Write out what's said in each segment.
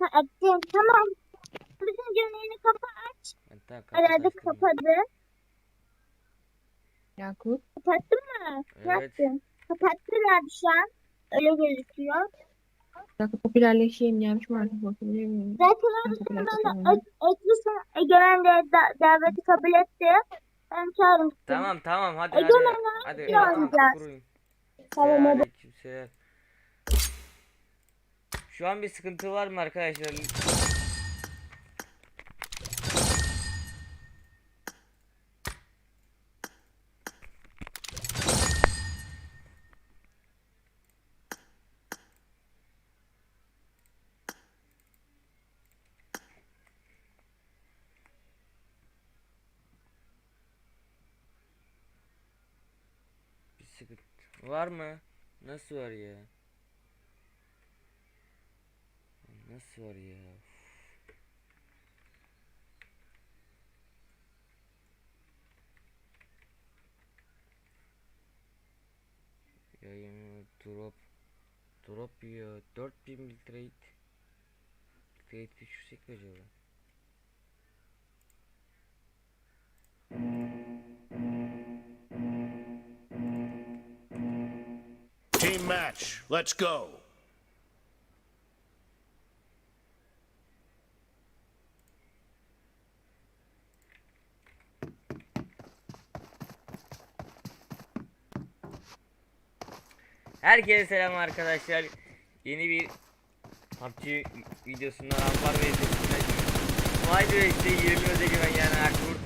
Açtım. Tamam. Bütün cümleyi kapa aç. Herhalde kapat açtım ya. kapadı. Yakup. Kapattın mı? Ne Evet. yaptın? Kapattılar şu an. Öyle gözüküyor. Yakup popülerleşeyim gelmiş mi artık bakabilir miyim? Zaten Ben öyle de Eklisin Egemen de da daveti kabul etti. Ben çağırmıştım. Tamam tamam hadi Egemen hadi. hangi Hadi oynayacağız? kuruyun. Tamam hadi. Aleykümselam. Şu an bir sıkıntı var mı arkadaşlar? Var mı? Nasıl var ya? Nasıl var ya? Yayın drop drop yiyor 4000 bitrate bitrate düşürsek mi acaba? Team match. Let's go. Herkese selam arkadaşlar. Yeni bir PUBG videosundan Ampar ve Ezesi'nden Vay be işte 20 öde güven yani Akkurt.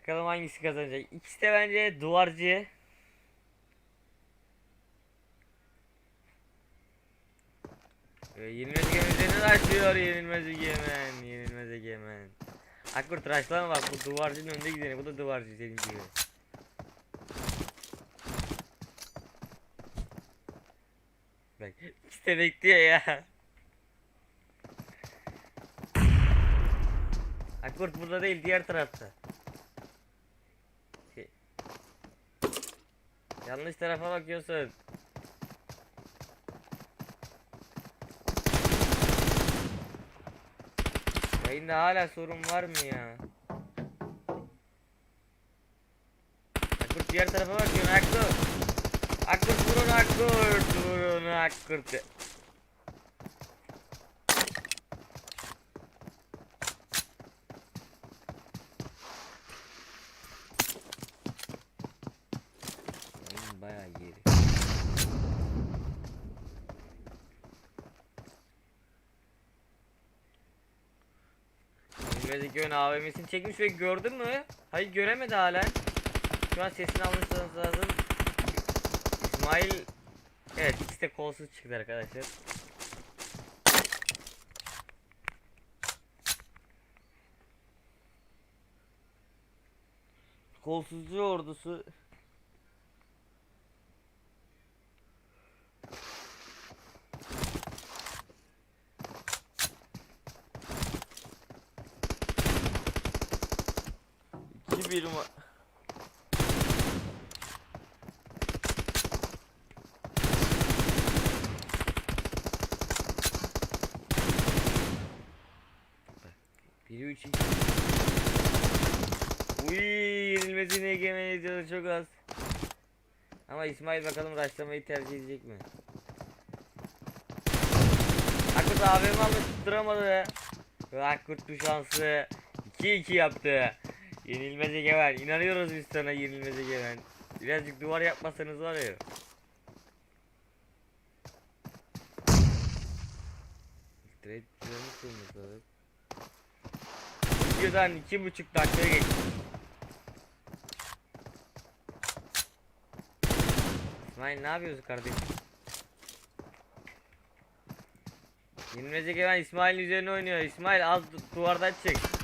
Bakalım hangisi kazanacak. İkisi de bence duvarcı. Ve yenilmez egemen üzerinden açıyor yenilmez egemen yenilmez egemen Akkurt raşlama bak bu duvarcının önünde gideni bu da duvarcı senin gibi Bak işte bekliyor ya. Akkurt burada değil diğer tarafta. Şey- Yanlış tarafa bakıyorsun. Yayında hala sorun var mı ya? Akkurt diğer tarafa bakıyorsun Akkurt. Akkurt vurun Akkurt vurun Akkurt. Bilmedeki ön AVM'sini çekmiş ve gördün mü? Hayır göremedi hala. Şu an sesini almışsanız lazım. İsmail Evet ikisi de kolsuz çıktı arkadaşlar. Kolsuzcu ordusu İki bir ma- Biri üç iki. Uy yenilmezine egemen ediyordu çok az. Ama İsmail bakalım raşlamayı tercih edecek mi? Akkurt AVM aldı tutturamadı. Ve Akkurt bu şansı 2-2 yaptı. Yenilmez egemen. İnanıyoruz biz sana yenilmez egemen. Birazcık duvar yapmasanız var ya. Trade planı kurmuş lazım. Videodan iki buçuk dakikaya geçti. İsmail ne yapıyorsun kardeşim? Yenilmez Egemen İsmail'in üzerine oynuyor. İsmail az du- duvardan çık.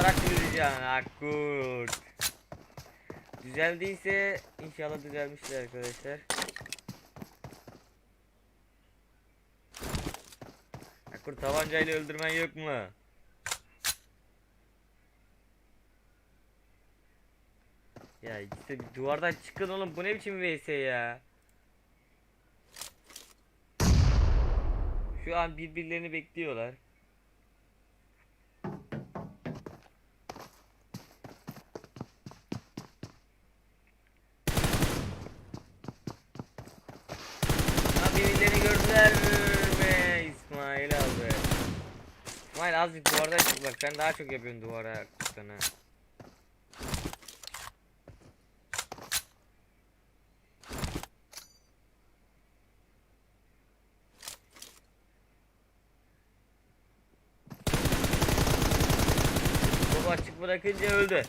Olarak yürüyeceksin. Akkurt. Düzeldiyse inşallah düzelmiştir arkadaşlar. Akkurt tabancayla öldürmen yok mu? Ya işte duvardan çıkın oğlum bu ne biçim vs ya? Şu an birbirlerini bekliyorlar. Ha birbirlerini gördüler mi? İsmail abi. İsmail azıcık duvardan çık bak sen daha çok yapıyorsun duvara sana. Baba açık bırakınca öldü.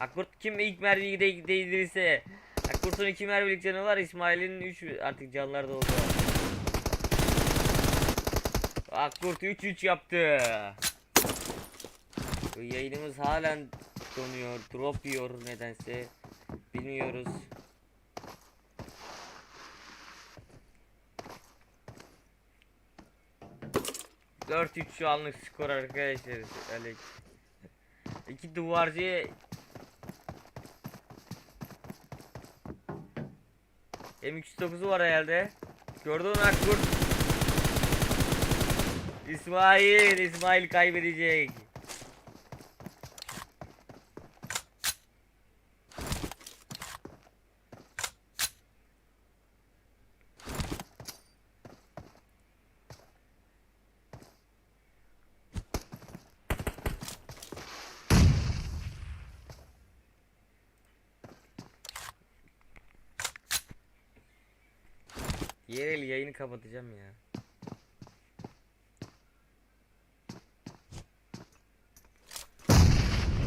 Akkurt kim ilk mermiyi de değdirirse Akkurt'un iki mermilik canı var İsmail'in 3 artık canları da Akkurt 3-3 yaptı. Yayınımız halen donuyor, drop yiyor nedense. Bilmiyoruz. Dört üç şu anlık skor arkadaşlar. Alex. İki duvarcı M209'u var herhalde. Gördün mü Akkurt? İsmail, İsmail kaybedecek. Yerel yayını kapatacağım ya.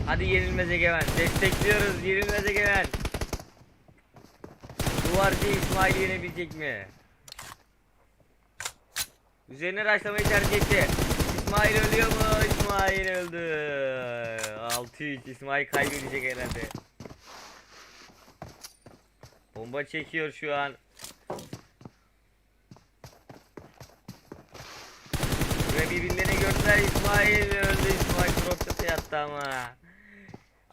Hadi yenilmez egemen. Destekliyoruz yenilmez egemen. Duvarcı İsmail yenebilecek mi? Üzerine raşlamayı tercih etti. İsmail ölüyor mu? İsmail öldü. 6-3 İsmail kaybedecek herhalde. Bomba çekiyor şu an. Ve birbirlerini gördüler İsmail öldü İsmail Krok'ta yattı ama.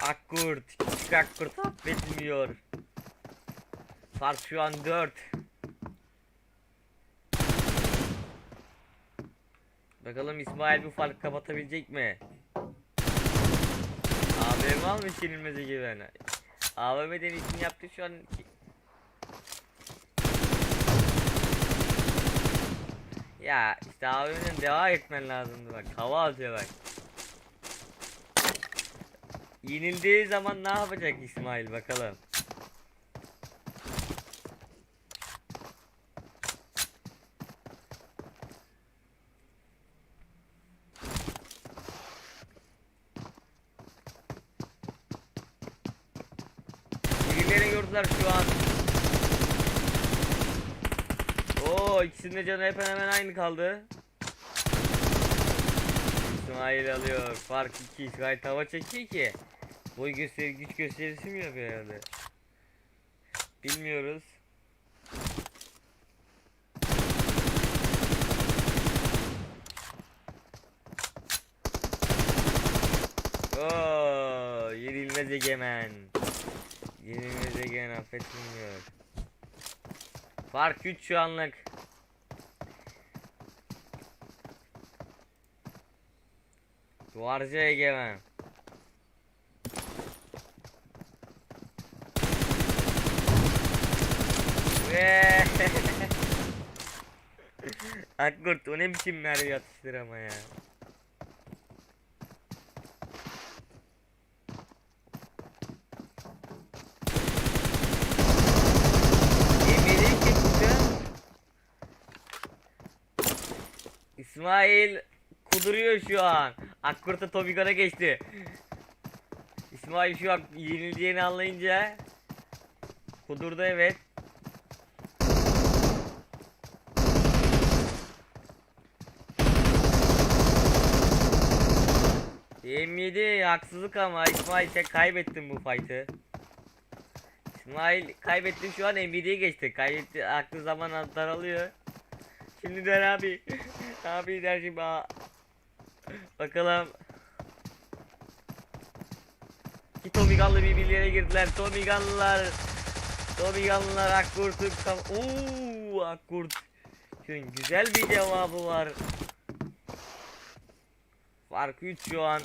Akkurt, küçük Akkurt affetmiyor. Fark şu an 4. Bakalım İsmail bu farkı kapatabilecek mi? AVM almış yenilmeze güven. AVM'den için yaptı şu an. Ya işte AVM'den devam etmen lazımdı bak. Hava atıyor bak. Yenildiği zaman ne yapacak İsmail bakalım. Birileri gördüler şu an. Oo ikisinin de canı hep hemen aynı kaldı. İsmail alıyor. Fark 2. İsmail tava çekiyor ki. Boy gösteri güç gösterisi mi yapıyor herhalde? Bilmiyoruz. Oo, yenilmez egemen. Yenilmez egemen affetmiyor. Fark 3 şu anlık. Duvarcı egemen. Ve Akkurt o ne biçim mermi atıştır ama ya. İsmail kuduruyor şu an. Akkurt'a Tobigan'a geçti. İsmail şu an yenileceğini anlayınca kudurdu evet. M7 haksızlık ama İsmail sen kaybettin bu fight'ı. İsmail kaybettin şu an M7'ye geçti. Kaybetti aklı zaman daralıyor. Şimdi der abi. abi der şimdi aa. Bakalım. İki Tomiganlı birbirlerine girdiler. Tomiganlılar. Tomiganlılar Akkurt'u kam... Ooo Akkurt. Akgün güzel bir cevabı var. Fark 3 şu an.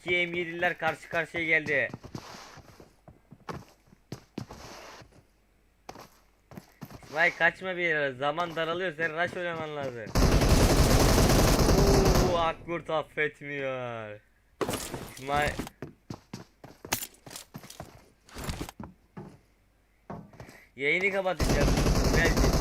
2 M7'ler karşı karşıya geldi. İsmail kaçma bir yere. Zaman daralıyor. Sen rush oynaman lazım. Oo, Akkurt affetmiyor. İsmail Yayını kapatacağım. Belki.